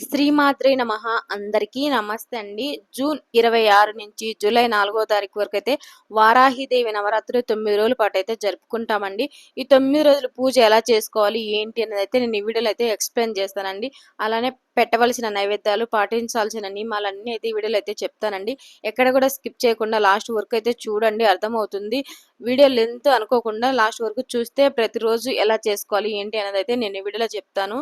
శ్రీమాత్రే నమ. అందరికీ నమస్తే అండి. జూన్ ఇరవై ఆరు నుంచి జూలై నాలుగో తారీఖు వరకు అయితే వారాహిదేవి నవరాత్రి తొమ్మిది రోజుల పాటు అయితే జరుపుకుంటామండి. ఈ తొమ్మిది రోజులు పూజ ఎలా చేసుకోవాలి ఏంటి అనేది అయితే నేను ఈ వీడియోలో అయితే ఎక్స్ప్లెయిన్ చేస్తానండి. అలానే పెట్టవలసిన నైవేద్యాలు పాటించాల్సిన నియమాలన్నీ అయితే ఈ వీడియోలో అయితే చెప్తానండి. ఎక్కడ కూడా స్కిప్ చేయకుండా లాస్ట్ వరకు అయితే చూడండి అర్థమవుతుంది. వీడియో లెంత్ అనుకోకుండా లాస్ట్ వరకు చూస్తే ప్రతిరోజు ఎలా చేసుకోవాలి ఏంటి అనేది అయితే నేను ఈ వీడియోలో చెప్తాను.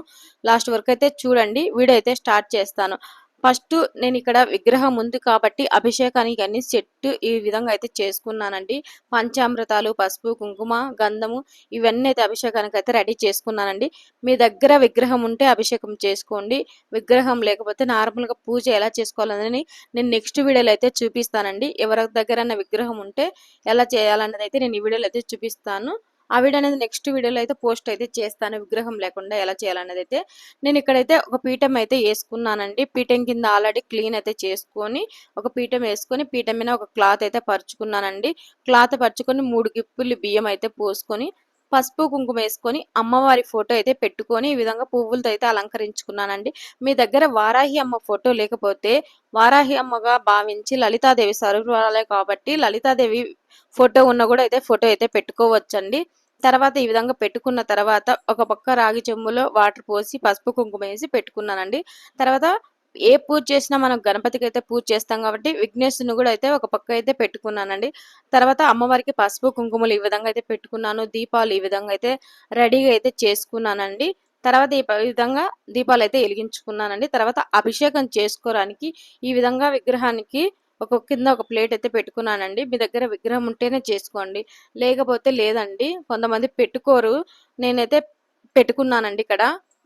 లాస్ట్ వరకు అయితే చూడండి వీడియో అయితే స్టార్ట్ చేస్తాను. ఫస్ట్ నేను ఇక్కడ విగ్రహం ఉంది కాబట్టి అభిషేకానికి అన్ని సెట్ ఈ విధంగా అయితే చేసుకున్నానండి. పంచామృతాలు పసుపు కుంకుమ గంధము ఇవన్నీ అయితే అభిషేకానికి అయితే రెడీ చేసుకున్నానండి. మీ దగ్గర విగ్రహం ఉంటే అభిషేకం చేసుకోండి. విగ్రహం లేకపోతే నార్మల్గా పూజ ఎలా చేసుకోవాలని నేను నెక్స్ట్ వీడియోలో అయితే చూపిస్తానండి. ఎవరి దగ్గర విగ్రహం ఉంటే ఎలా చేయాలన్నది అయితే నేను ఈ వీడియోలో అయితే చూపిస్తాను. ఆ వీడియో అనేది నెక్స్ట్ వీడియోలో అయితే పోస్ట్ అయితే చేస్తాను. విగ్రహం లేకుండా ఎలా చేయాలనేది అయితే నేను ఇక్కడైతే ఒక పీఠం అయితే వేసుకున్నానండి. పీఠం కింద ఆల్రెడీ క్లీన్ అయితే చేసుకొని ఒక పీఠం వేసుకొని పీఠం మీద ఒక క్లాత్ అయితే పరుచుకున్నానండి. క్లాత్ పరుచుకొని మూడు గిప్పులు బియ్యం అయితే పోసుకొని పసుపు కుంకుమ వేసుకొని అమ్మవారి ఫోటో అయితే పెట్టుకొని ఈ విధంగా పువ్వులతో అయితే అలంకరించుకున్నానండి. మీ దగ్గర వారాహి అమ్మ ఫోటో లేకపోతే వారాహి అమ్మగా భావించి లలితాదేవి స్వరూపాలే కాబట్టి లలితాదేవి ఫోటో ఉన్న కూడా అయితే ఫోటో అయితే పెట్టుకోవచ్చండి. తర్వాత ఈ విధంగా పెట్టుకున్న తర్వాత ఒక పక్క రాగి చెంబులో వాటర్ పోసి పసుపు కుంకుమ వేసి పెట్టుకున్నానండి. తర్వాత ఏ పూజ చేసినా మనం గణపతికి అయితే పూజ చేస్తాం కాబట్టి విఘ్నేశ్వరుని కూడా అయితే ఒక పక్క అయితే పెట్టుకున్నానండి. తర్వాత అమ్మవారికి పసుపు కుంకుమలు ఈ విధంగా అయితే పెట్టుకున్నాను. దీపాలు ఈ విధంగా అయితే రెడీగా అయితే చేసుకున్నానండి. తర్వాత ఈ విధంగా దీపాలు అయితే వెలిగించుకున్నానండి. తర్వాత అభిషేకం చేసుకోవడానికి ఈ విధంగా విగ్రహానికి ఒక కింద ఒక ప్లేట్ అయితే పెట్టుకున్నానండి. మీ దగ్గర విగ్రహం ఉంటేనే చేసుకోండి. లేకపోతే లేదండి కొంతమంది పెట్టుకోరు. నేనైతే పెట్టుకున్నానండి ఇక్కడ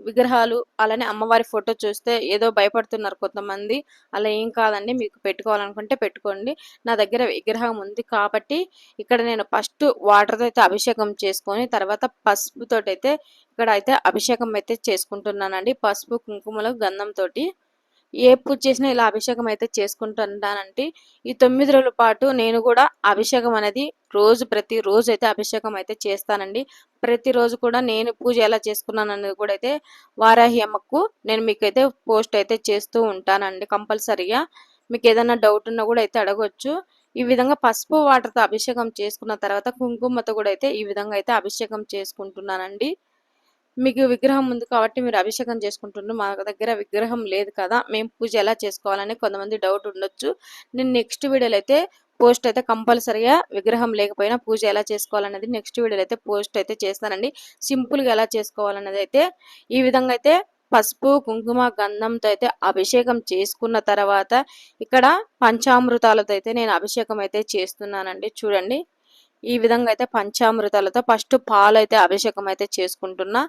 విగ్రహాలు. అలానే అమ్మవారి ఫోటో చూస్తే ఏదో భయపడుతున్నారు కొంతమంది. అలా ఏం కాదండి మీకు పెట్టుకోవాలనుకుంటే పెట్టుకోండి. నా దగ్గర విగ్రహం ఉంది కాబట్టి ఇక్కడ నేను ఫస్ట్ వాటర్తో అయితే అభిషేకం చేసుకొని తర్వాత పసుపుతో అయితే ఇక్కడ అయితే అభిషేకం అయితే చేసుకుంటున్నానండి. పసుపు కుంకుమలు గంధంతో ఏ పూజ చేసినా ఇలా అభిషేకం అయితే చేసుకుంటుంటానంటే ఈ తొమ్మిది రోజుల పాటు నేను కూడా అభిషేకం అనేది రోజు ప్రతి రోజు అయితే అభిషేకం అయితే చేస్తానండి. ప్రతిరోజు కూడా నేను పూజ ఎలా చేసుకున్నాను అనేది కూడా అయితే వారాహి అమ్మకు నేను మీకు అయితే పోస్ట్ అయితే చేస్తూ ఉంటానండి కంపల్సరీగా. మీకు ఏదైనా డౌట్ ఉన్నా కూడా అయితే అడగొచ్చు. ఈ విధంగా పసుపు వాటర్తో అభిషేకం చేసుకున్న తర్వాత కుంకుమతో కూడా అయితే ఈ విధంగా అయితే అభిషేకం చేసుకుంటున్నానండి. మీకు విగ్రహం ఉంది కాబట్టి మీరు అభిషేకం చేసుకుంటున్నారు మా దగ్గర విగ్రహం లేదు కదా మేము పూజ ఎలా చేసుకోవాలని కొంతమంది డౌట్ ఉండొచ్చు. నేను నెక్స్ట్ వీడియోలో అయితే పోస్ట్ అయితే కంపల్సరీగా విగ్రహం లేకపోయినా పూజ ఎలా చేసుకోవాలనేది నెక్స్ట్ వీడియోలో అయితే పోస్ట్ అయితే చేస్తానండి. సింపుల్గా ఎలా చేసుకోవాలనేది అయితే ఈ విధంగా అయితే పసుపు కుంకుమ గంధంతో అయితే అభిషేకం చేసుకున్న తర్వాత ఇక్కడ పంచామృతాలతో అయితే నేను అభిషేకం అయితే చేస్తున్నానండి. చూడండి. ఈ విధంగా అయితే పంచామృతాలతో ఫస్ట్ పాలు అయితే అభిషేకం అయితే చేసుకుంటున్నా.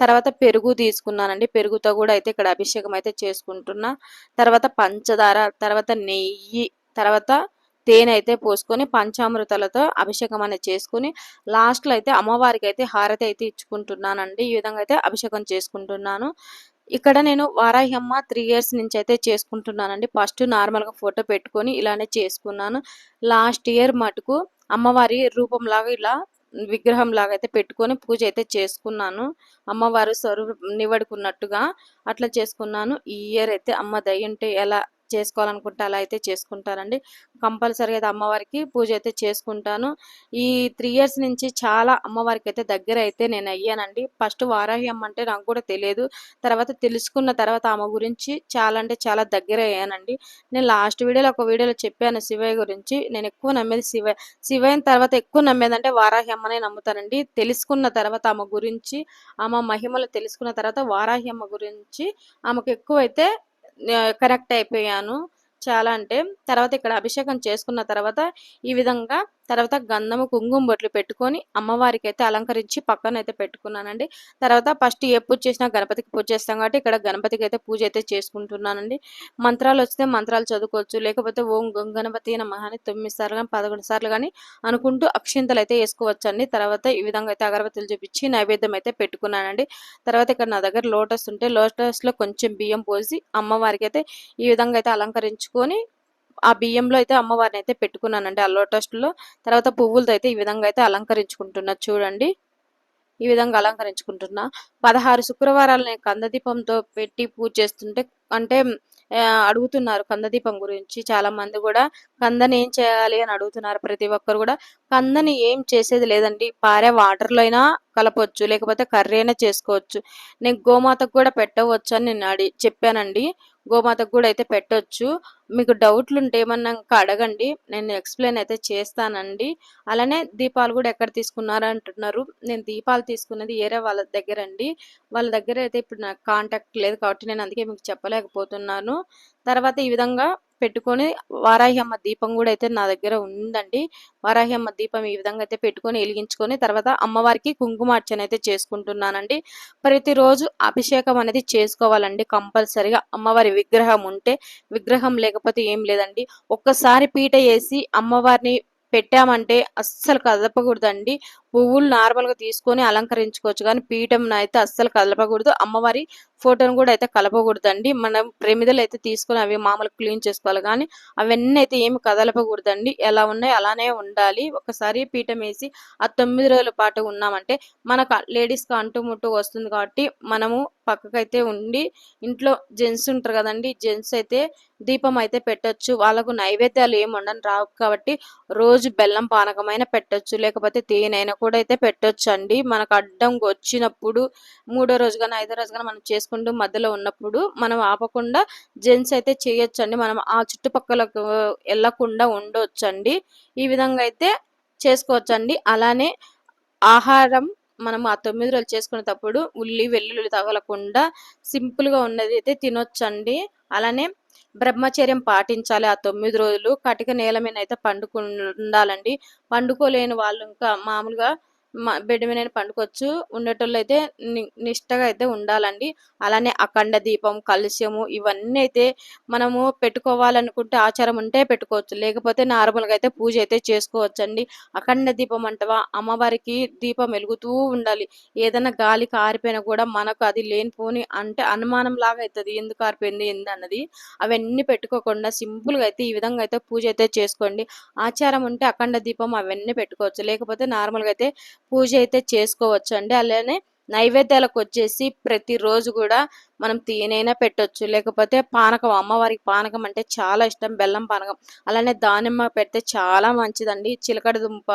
తర్వాత పెరుగు తీసుకున్నానండి. పెరుగుతో కూడా అయితే ఇక్కడ అభిషేకం అయితే చేసుకుంటున్నా. తర్వాత పంచదార తర్వాత నెయ్యి తర్వాత తేనె అయితే పోసుకొని పంచామృతాలతో అభిషేకం అనేది చేసుకుని లాస్ట్లో అయితే అమ్మవారికి అయితే హారతి అయితే ఇచ్చుకుంటున్నానండి. ఈ విధంగా అయితే అభిషేకం చేసుకుంటున్నాను. ఇక్కడ నేను వారాహమ్మ త్రీ ఇయర్స్ నుంచి అయితే చేసుకుంటున్నానండి. ఫస్ట్ నార్మల్గా ఫోటో పెట్టుకొని ఇలానే చేసుకున్నాను. లాస్ట్ ఇయర్ మటుకు అమ్మవారి రూపంలాగా ఇలా విగ్రహం లాగా అయితే పెట్టుకొని పూజ అయితే చేసుకున్నాను. అమ్మవారు స్వరూ నివడుకున్నట్టుగా అట్లా చేసుకున్నాను. ఈ ఇయర్ అయితే అమ్మ దయ్యంటే ఎలా చేసుకోవాలనుకుంటే అలా అయితే చేసుకుంటానండి కంపల్సరీగా అయితే అమ్మవారికి పూజ అయితే చేసుకుంటాను. ఈ త్రీ ఇయర్స్ నుంచి చాలా అమ్మవారికి అయితే దగ్గర అయితే నేను అయ్యానండి. ఫస్ట్ వారాహి అమ్మ అంటే నాకు కూడా తెలియదు. తర్వాత తెలుసుకున్న తర్వాత ఆమె గురించి చాలా అంటే చాలా దగ్గర అయ్యానండి. నేను లాస్ట్ వీడియోలో ఒక వీడియోలో చెప్పాను శివయ్య గురించి. నేను ఎక్కువ నమ్మేది శివ శివయ్య తర్వాత ఎక్కువ నమ్మేది అంటే వారాహి అమ్మనే నమ్ముతానండి. తెలుసుకున్న తర్వాత ఆమె గురించి ఆమె మహిమలు తెలుసుకున్న తర్వాత వారాహి అమ్మ గురించి ఆమెకు ఎక్కువ అయితే కనెక్ట్ అయిపోయాను. చాలా అంటే తర్వాత ఇక్కడ అభిషేకం చేసుకున్న తర్వాత ఈ విధంగా తర్వాత గంధము కుంకుమ బొట్లు పెట్టుకొని అమ్మవారికి అయితే అలంకరించి పక్కన అయితే పెట్టుకున్నానండి. తర్వాత ఫస్ట్ ఏ పూజ చేసినా గణపతికి పూజ చేస్తాం కాబట్టి ఇక్కడ గణపతికి అయితే పూజ అయితే చేసుకుంటున్నానండి. మంత్రాలు వస్తే మంత్రాలు చదువుకోవచ్చు. లేకపోతే ఓం గణపతి అయిన మహాని తొమ్మిది సార్లు కానీ పదకొండు సార్లు కానీ అనుకుంటూ అక్షింతలు అయితే వేసుకోవచ్చు అండి తర్వాత ఈ విధంగా అయితే అగరబత్తులు చూపించి నైవేద్యం అయితే పెట్టుకున్నానండి. తర్వాత ఇక్కడ నా దగ్గర లోటస్ ఉంటే లోటస్లో కొంచెం బియ్యం పోసి అమ్మవారికి అయితే ఈ విధంగా అయితే అలంకరించుకొని ఆ బియ్యంలో అయితే అమ్మవారిని అయితే పెట్టుకున్నానండి ఆ లోటస్లో తర్వాత పువ్వులతో అయితే ఈ విధంగా అయితే అలంకరించుకుంటున్నా. చూడండి. ఈ విధంగా అలంకరించుకుంటున్నా. పదహారు శుక్రవారాలు నేను కందదీపంతో పెట్టి పూజ చేస్తుంటే అంటే అడుగుతున్నారు కందదీపం గురించి. చాలా మంది కూడా కందని ఏం చేయాలి అని అడుగుతున్నారు ప్రతి ఒక్కరు కూడా. కందని ఏం చేసేది లేదండి. పారే వాటర్లో అయినా కలపొచ్చు లేకపోతే కర్రీ అయినా చేసుకోవచ్చు. నేను గోమాతకు కూడా పెట్టవచ్చు అని నేను అడి చెప్పానండి. గోమాతకు కూడా అయితే పెట్టొచ్చు. మీకు డౌట్లు ఉంటే ఏమన్నా ఇంకా అడగండి. నేను ఎక్స్ప్లెయిన్ అయితే చేస్తానండి. అలానే దీపాలు కూడా ఎక్కడ తీసుకున్నారు అంటున్నారు నేను దీపాలు తీసుకున్నది ఏరే వాళ్ళ దగ్గర అండి వాళ్ళ దగ్గర అయితే ఇప్పుడు నాకు కాంటాక్ట్ లేదు కాబట్టి నేను అందుకే మీకు చెప్పలేకపోతున్నాను. తర్వాత ఈ విధంగా పెట్టుకొని వారాహ్యమ్మ దీపం కూడా అయితే నా దగ్గర ఉందండి. వారాహ్యమ్మ దీపం ఈ విధంగా అయితే పెట్టుకొని వెలిగించుకొని తర్వాత అమ్మవారికి కుంకుమార్చన అయితే చేసుకుంటున్నానండి. ప్రతిరోజు అభిషేకం అనేది చేసుకోవాలండి కంపల్సరిగా. అమ్మవారి విగ్రహం ఉంటే విగ్రహం లేకపోతే ఏం లేదండి. ఒక్కసారి పీట వేసి అమ్మవారిని పెట్టామంటే అస్సలు కదపకూడదండి. పువ్వులు నార్మల్గా తీసుకొని అలంకరించుకోవచ్చు. కానీ పీఠం అయితే అస్సలు కలపకూడదు. అమ్మవారి ఫోటోను కూడా అయితే కలపకూడదండి. మనం ప్రమిదలు అయితే తీసుకొని అవి మామూలు క్లీన్ చేసుకోవాలి. కానీ అవన్నీ అయితే ఏమి కదలపకూడదండి. ఎలా ఉన్నాయో అలానే ఉండాలి. ఒకసారి పీఠం వేసి ఆ తొమ్మిది రోజుల పాటు ఉన్నామంటే మనకు లేడీస్కి అంటు ముట్టు వస్తుంది కాబట్టి మనము పక్కకైతే ఉండి ఇంట్లో జెంట్స్ ఉంటారు కదండి. జెంట్స్ అయితే దీపం అయితే పెట్టొచ్చు. వాళ్ళకు నైవేద్యాలు ఏమి ఉండని రావు కాబట్టి రోజు బెల్లం పానకమైన పెట్టొచ్చు. లేకపోతే తేనైనా కూడా అయితే పెట్టొచ్చు అండి మనకు అడ్డం వచ్చినప్పుడు మూడో రోజు కానీ ఐదో రోజు కానీ మనం చేసుకుంటూ మధ్యలో ఉన్నప్పుడు మనం ఆపకుండా జెంట్స్ అయితే చేయొచ్చు అండి మనం ఆ చుట్టుపక్కలకు వెళ్ళకుండా ఉండొచ్చండి. ఈ విధంగా అయితే చేసుకోవచ్చండి. అలానే ఆహారం మనం ఆ తొమ్మిది రోజులు చేసుకునేటప్పుడు ఉల్లి వెల్లుల్లి తగలకుండా సింపుల్గా ఉన్నది అయితే తినొచ్చండి. అలానే బ్రహ్మచర్యం పాటించాలి. ఆ తొమ్మిది రోజులు కటిక నేల మీద అయితే పండుకు ఉండాలండి పండుకోలేని వాళ్ళు ఇంకా మామూలుగా బెడ్ మీద పండుకోవచ్చు. ఉండేటోళ్ళు అయితే నిష్టగా అయితే ఉండాలండి. అలానే అఖండ దీపం కలుష్యము ఇవన్నీ అయితే మనము పెట్టుకోవాలనుకుంటే ఆచారం ఉంటే పెట్టుకోవచ్చు. లేకపోతే నార్మల్గా అయితే పూజ అయితే చేసుకోవచ్చు అండి అఖండ దీపం అంటవా? అమ్మవారికి దీపం వెలుగుతూ ఉండాలి. ఏదైనా గాలి కారిపోయినా కూడా మనకు అది లేనిపోని అంటే అనుమానం లాగా అవుతుంది ఎందుకు కారిపోయింది? ఏంది అన్నది అవన్నీ పెట్టుకోకుండా సింపుల్గా అయితే ఈ విధంగా అయితే పూజ అయితే చేసుకోండి. ఆచారం ఉంటే అఖండ దీపం అవన్నీ పెట్టుకోవచ్చు. లేకపోతే నార్మల్గా అయితే పూజ అయితే చేసుకోవచ్చు అండి అలానే నైవేద్యాలకు వచ్చేసి ప్రతిరోజు కూడా మనం తేనైనా పెట్టొచ్చు. లేకపోతే పానకం అమ్మవారికి పానకం అంటే చాలా ఇష్టం బెల్లం పానకం. అలానే దానిమ్మ పెడితే చాలా మంచిదండి. చిలకడ దుంప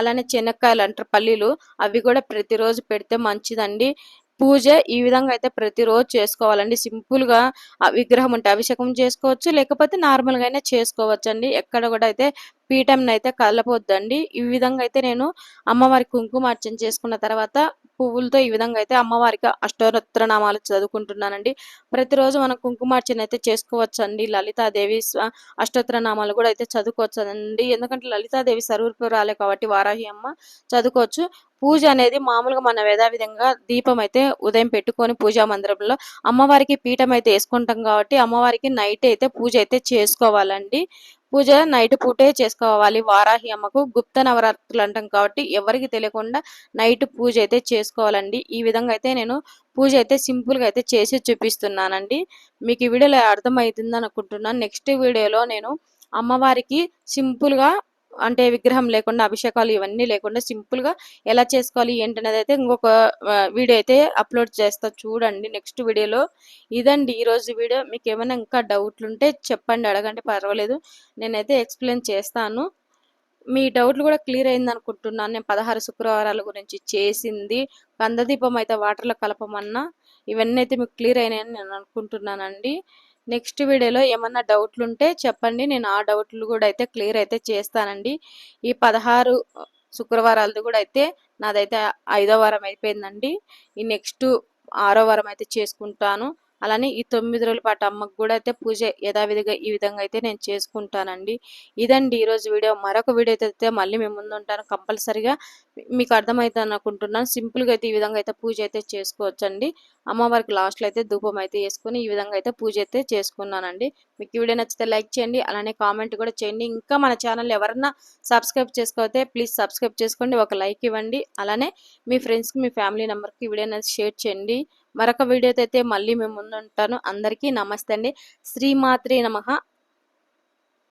అలానే చెనక్కాయలు అంటారు పల్లీలు అవి కూడా ప్రతిరోజు పెడితే మంచిదండి. పూజ ఈ విధంగా అయితే ప్రతిరోజు చేసుకోవాలండి. సింపుల్గా విగ్రహం ఉంటే అభిషేకం చేసుకోవచ్చు లేకపోతే నార్మల్ అయినా చేసుకోవచ్చు అండి ఎక్కడ కూడా అయితే పీఠం అయితే కలపొద్దండి ఈ విధంగా అయితే నేను అమ్మవారి కుంకుమార్చన చేసుకున్న తర్వాత పువ్వులతో ఈ విధంగా అయితే అమ్మవారికి అష్టోత్తర నామాలు చదువుకుంటున్నానండి. ప్రతిరోజు మనం కుంకుమార్చన అయితే చేసుకోవచ్చు అండి లలితాదేవి అష్టోత్తర నామాలు కూడా అయితే చదువుకోవచ్చు అండి ఎందుకంటే లలితాదేవి సర్వపురాలే కాబట్టి వారాహి అమ్మ చదువుకోవచ్చు. పూజ అనేది మామూలుగా మన యథావిధంగా దీపం అయితే ఉదయం పెట్టుకొని పూజా మందిరంలో అమ్మవారికి పీఠం అయితే వేసుకుంటాం కాబట్టి అమ్మవారికి నైట్ అయితే పూజ అయితే చేసుకోవాలండి. పూజ నైట్ పూటే చేసుకోవాలి. వారాహి అమ్మకు గుప్త నవరాత్రులు అంటాం కాబట్టి ఎవరికి తెలియకుండా నైట్ పూజ అయితే చేసుకోవాలండి. ఈ విధంగా అయితే నేను పూజ అయితే సింపుల్గా అయితే చేసి చూపిస్తున్నానండి. మీకు ఈ వీడియోలో అర్థమవుతుంది అనుకుంటున్నాను నెక్స్ట్ వీడియోలో నేను అమ్మవారికి సింపుల్గా అంటే విగ్రహం లేకుండా అభిషేకాలు ఇవన్నీ లేకుండా సింపుల్గా ఎలా చేసుకోవాలి ఏంటనేది అయితే ఇంకొక వీడియో అయితే అప్లోడ్ చేస్తా చూడండి నెక్స్ట్ వీడియోలో. ఇదండి ఈ రోజు వీడియో. మీకు ఏమైనా ఇంకా డౌట్లు ఉంటే చెప్పండి అడగండి పర్వాలేదు. నేనైతే ఎక్స్ప్లెయిన్ చేస్తాను. మీ డౌట్లు కూడా క్లియర్ అయింది అనుకుంటున్నాను నేను పదహారు శుక్రవారాల గురించి చేసింది. కందదీపం అయితే వాటర్లో కలపమన్నా ఇవన్నీ అయితే మీకు క్లియర్ అయినాయని నేను అనుకుంటున్నానండి. నెక్స్ట్ వీడియోలో ఏమన్నా డౌట్లు ఉంటే చెప్పండి. నేను ఆ డౌట్లు కూడా అయితే క్లియర్ అయితే చేస్తానండి. ఈ పదహారు శుక్రవారాలది కూడా అయితే నాదైతే ఐదో వారం అయిపోయిందండి. ఈ నెక్స్ట్ ఆరో వారం అయితే చేసుకుంటాను. అలానే ఈ తొమ్మిది రోజుల పాటు అమ్మకు కూడా అయితే పూజ యథావిధిగా ఈ విధంగా అయితే నేను చేసుకుంటానండి. ఇదండి ఈరోజు వీడియో. మరొక వీడియో అయితే మళ్ళీ మేము ముందు ఉంటాను. కంపల్సరిగా మీకు అర్థమవుతుంది అనుకుంటున్నాను. సింపుల్గా అయితే ఈ విధంగా అయితే పూజ అయితే చేసుకోవచ్చండి. అమ్మవారికి లాస్ట్లో అయితే ధూపం అయితే వేసుకొని ఈ విధంగా అయితే పూజ అయితే చేసుకున్నానండి. మీకు ఈ వీడియో నచ్చితే లైక్ చేయండి. అలానే కామెంట్ కూడా చేయండి. ఇంకా మన ఛానల్ ఎవరన్నా సబ్స్క్రైబ్ చేసుకోతే ప్లీజ్ సబ్స్క్రైబ్ చేసుకోండి. ఒక లైక్ ఇవ్వండి. అలానే మీ ఫ్రెండ్స్కి మీ ఫ్యామిలీ నెంబర్కి ఈ వీడియో అనేది షేర్ చేయండి. మరొక వీడియోతో అయితే మళ్ళీ మేము ముందుంటాను. అందరికీ నమస్తే అండి. శ్రీమాత్రి నమః.